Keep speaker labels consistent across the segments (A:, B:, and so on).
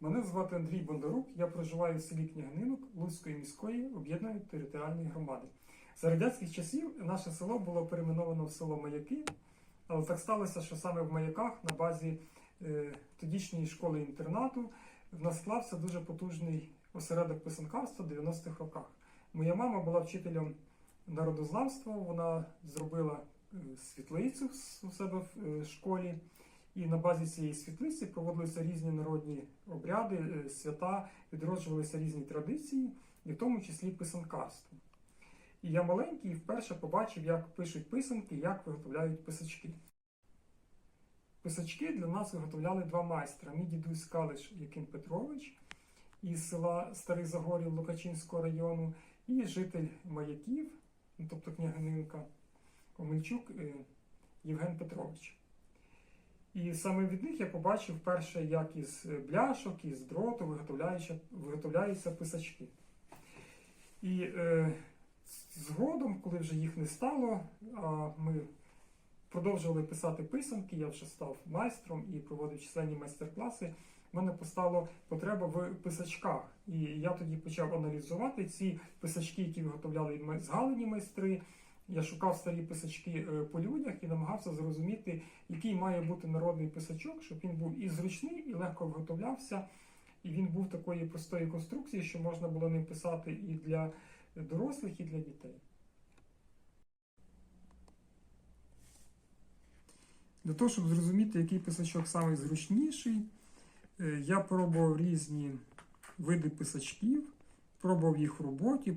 A: Мене звати Андрій Бондарук, я проживаю в селі Княгининок Луцької міської об'єднаної територіальної громади. За радянських часів наше село було перейменовано в село Маяки, але так сталося, що саме в Маяках на базі е, тодішньої школи-інтернату в нас склався дуже потужний осередок писанкарства в 90-х роках. Моя мама була вчителем народознавства, вона зробила е, світлицю у себе в е, школі. І на базі цієї світлиці проводилися різні народні обряди, е, свята, відроджувалися різні традиції, і в тому числі писанкарство. І я маленький і вперше побачив, як пишуть писанки, як виготовляють писачки. Писачки для нас виготовляли два майстра: мій дідусь Калиш Яким Петрович із села Старий Загорів Лукачинського району, і житель Маяків, ну, тобто княгининка Омельчук е, Євген Петрович. І саме від них я побачив перше, як із бляшок, із дроту виготовляються, виготовляються писачки. І е, згодом, коли вже їх не стало, а ми продовжували писати писанки, я вже став майстром і проводив численні майстер-класи. в мене постала потреба в писачках. І я тоді почав аналізувати ці писачки, які виготовляли згалені майстри. Я шукав старі писачки е, по людях і намагався зрозуміти, який має бути народний писачок, щоб він був і зручний, і легко виготовлявся. І він був такої простої конструкції, що можна було ним писати і для дорослих, і для дітей. Для того, щоб зрозуміти, який писачок найзручніший, е, я пробував різні види писачків. Пробував їх в роботі,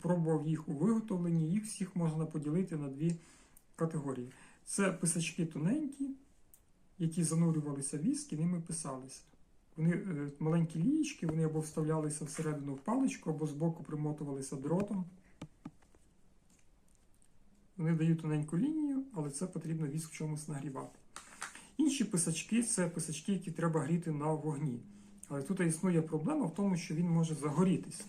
A: пробував, їх у виготовленні, їх всіх можна поділити на дві категорії. Це писачки тоненькі, які занурювалися в віск ними писалися. Вони е, маленькі лієчки, вони або вставлялися всередину в паличку, або збоку примотувалися дротом. Вони дають тоненьку лінію, але це потрібно віск в чомусь нагрівати. Інші писачки це писачки, які треба гріти на вогні. Але тут існує проблема в тому, що він може загорітися.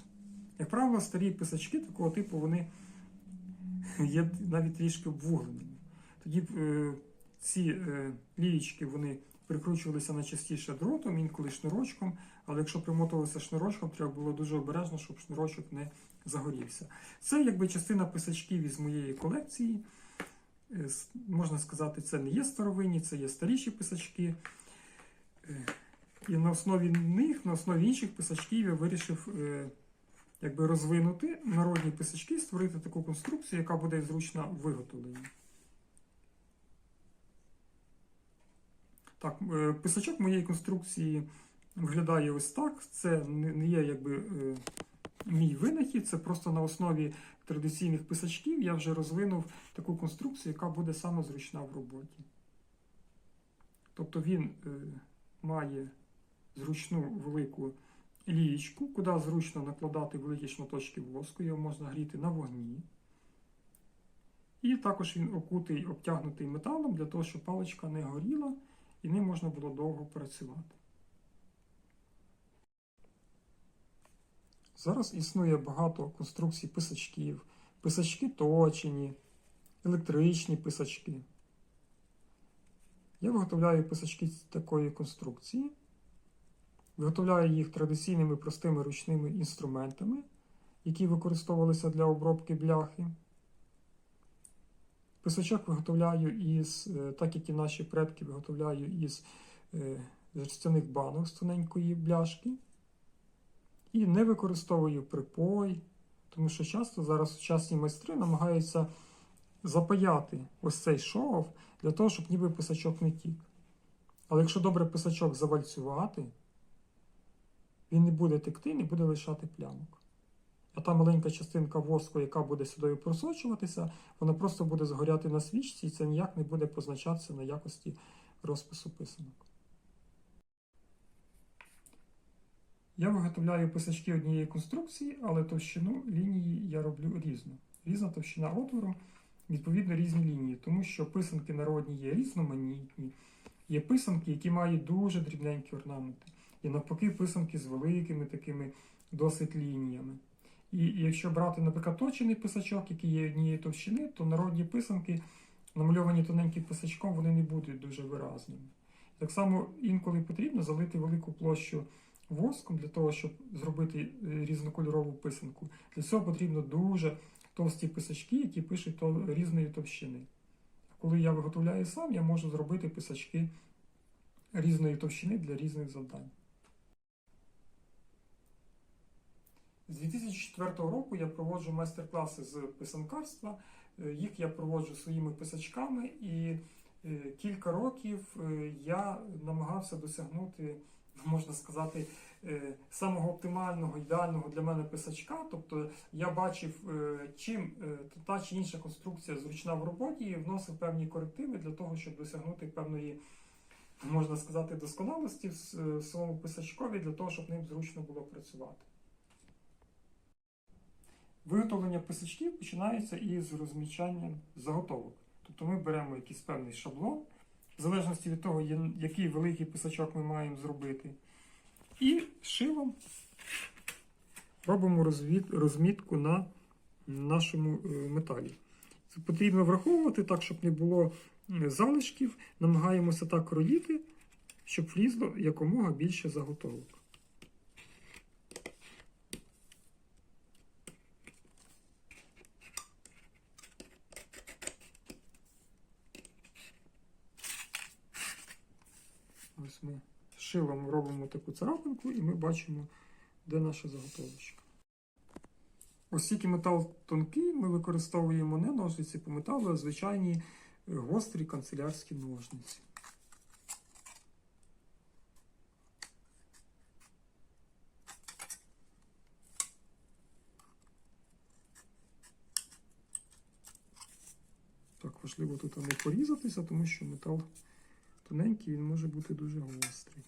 A: Як правило, старі писачки такого типу вони є навіть трішки обвугленими. Тоді е, ці е, лієчки вони прикручувалися найчастіше дротом, інколи шнурочком, але якщо примотувалися шнурочком, треба було дуже обережно, щоб шнурочок не загорівся. Це якби частина писачків із моєї колекції. Е, можна сказати, це не є старовинні, це є старіші писачки. Е, і на основі них, на основі інших писачків я вирішив е, якби розвинути народні писачки, створити таку конструкцію, яка буде зручна в. Так, е, писачок моєї конструкції виглядає ось так. Це не є якби е, мій винахід, це просто на основі традиційних писачків я вже розвинув таку конструкцію, яка буде саме зручна в роботі. Тобто він е, має зручну велику лієчку, куди зручно накладати великі шматочки воску, його можна гріти на вогні. І також він окутий, обтягнутий металом для того, щоб паличка не горіла і ним можна було довго працювати. Зараз існує багато конструкцій писачків, писачки точені, електричні писачки. Я виготовляю писачки такої конструкції. Виготовляю їх традиційними простими ручними інструментами, які використовувалися для обробки бляхи. Писачок виготовляю із, е, так як і наші предки виготовляю із е, жерстяних банок з тоненької бляшки. І не використовую припой, тому що часто зараз сучасні майстри намагаються запаяти ось цей шов для того, щоб ніби писачок не тік. Але якщо добре писачок завальцювати, він не буде текти, не буде лишати плямок. А та маленька частинка воску, яка буде сюди просочуватися, вона просто буде згоряти на свічці, і це ніяк не буде позначатися на якості розпису писанок. Я виготовляю писачки однієї конструкції, але товщину лінії я роблю різну. Різна товщина отвору, відповідно різні лінії, тому що писанки народні є різноманітні, є писанки, які мають дуже дрібненькі орнаменти. І навпаки, писанки з великими такими досить лініями. І якщо брати, наприклад, точений писачок, який є однієї товщини, то народні писанки, намальовані тоненьким писачком, вони не будуть дуже виразними. Так само інколи потрібно залити велику площу воском для того, щоб зробити е, різнокольорову писанку. Для цього потрібно дуже товсті писачки, які пишуть то різної товщини. Коли я виготовляю сам, я можу зробити писачки різної товщини для різних завдань. З 2004 року я проводжу майстер-класи з писанкарства. Е, Їх я проводжу своїми писачками, і е, кілька років е, я намагався досягнути, можна сказати, самого оптимального, ідеального для мене писачка. Тобто я бачив, чим та чи інша конструкція зручна в роботі і вносив певні корективи для того, щоб досягнути певної, можна сказати, досконалості в своєму писачкові, для того, щоб ним зручно було працювати. Виготовлення писачків починається із розмічання заготовок. Тобто ми беремо якийсь певний шаблон, в залежності від того, який великий писачок ми маємо зробити. І шилом робимо розмітку на нашому е, металі. Це потрібно враховувати так, щоб не було е, залишків. Намагаємося так роїти, щоб влізло якомога більше заготовок. Ось ми шилом робимо таку царапинку, і ми бачимо, де наша заготовочка. Оскільки метал тонкий, ми використовуємо не ножниці по металу, а звичайні е, гострі канцелярські ножниці. Так, важливо тут не порізатися, тому що метал тоненький, він може бути дуже гострий.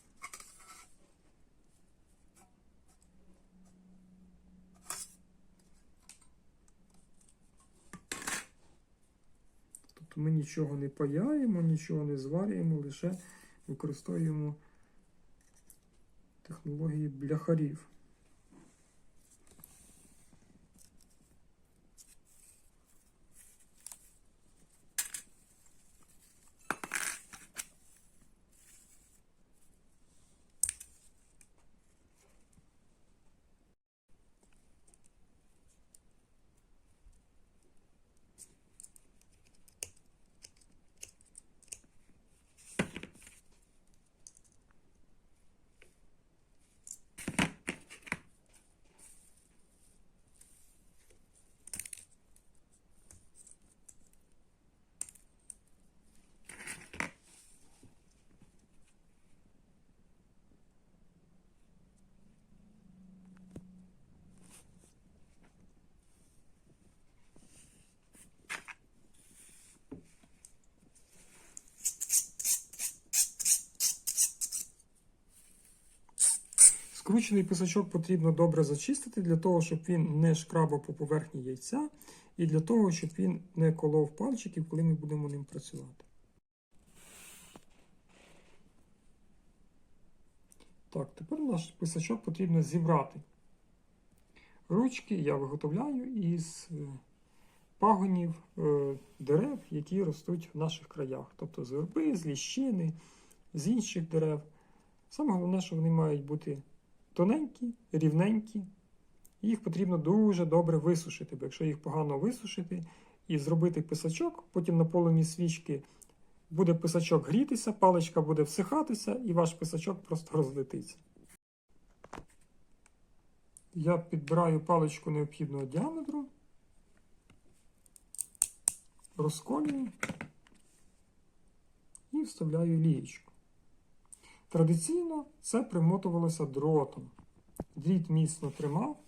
A: Тобто ми нічого не паяємо, нічого не зварюємо, лише використовуємо технології бляхарів. Скручений писачок потрібно добре зачистити для того, щоб він не шкрабав по поверхні яйця, і для того, щоб він не колов пальчиків, коли ми будемо ним працювати. Так, тепер наш писачок потрібно зібрати. Ручки я виготовляю із е, пагонів е, дерев, які ростуть в наших краях, тобто з верби, з ліщини, з інших дерев. Саме головне, що вони мають бути тоненькі, рівненькі. Їх потрібно дуже добре висушити, бо якщо їх погано висушити і зробити писачок, потім на полум'ї свічки буде писачок грітися, паличка буде всихатися, і ваш писачок просто розлетиться. Я підбираю паличку необхідного діаметру, розколюю і вставляю лієчку. Традиційно це примотувалося дротом. Дріт міцно тримав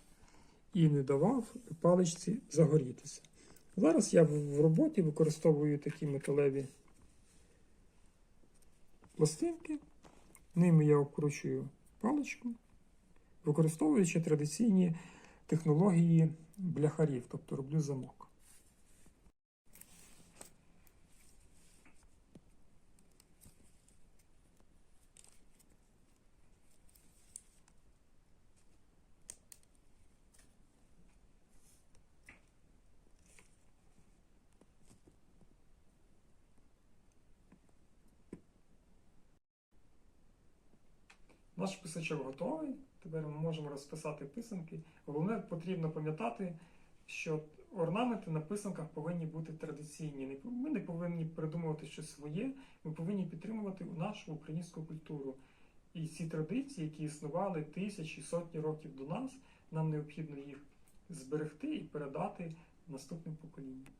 A: і не давав паличці загорітися. Зараз я в роботі використовую такі металеві пластинки. Ними я обкручую паличку, використовуючи традиційні технології бляхарів, тобто роблю замок. Наш писачок готовий. Тепер ми можемо розписати писанки. Головне, потрібно пам'ятати, що орнаменти на писанках повинні бути традиційні. Ми не повинні придумувати щось своє, ми повинні підтримувати нашу українську культуру. І ці традиції, які існували тисячі, сотні років до нас, нам необхідно їх зберегти і передати наступним поколінням.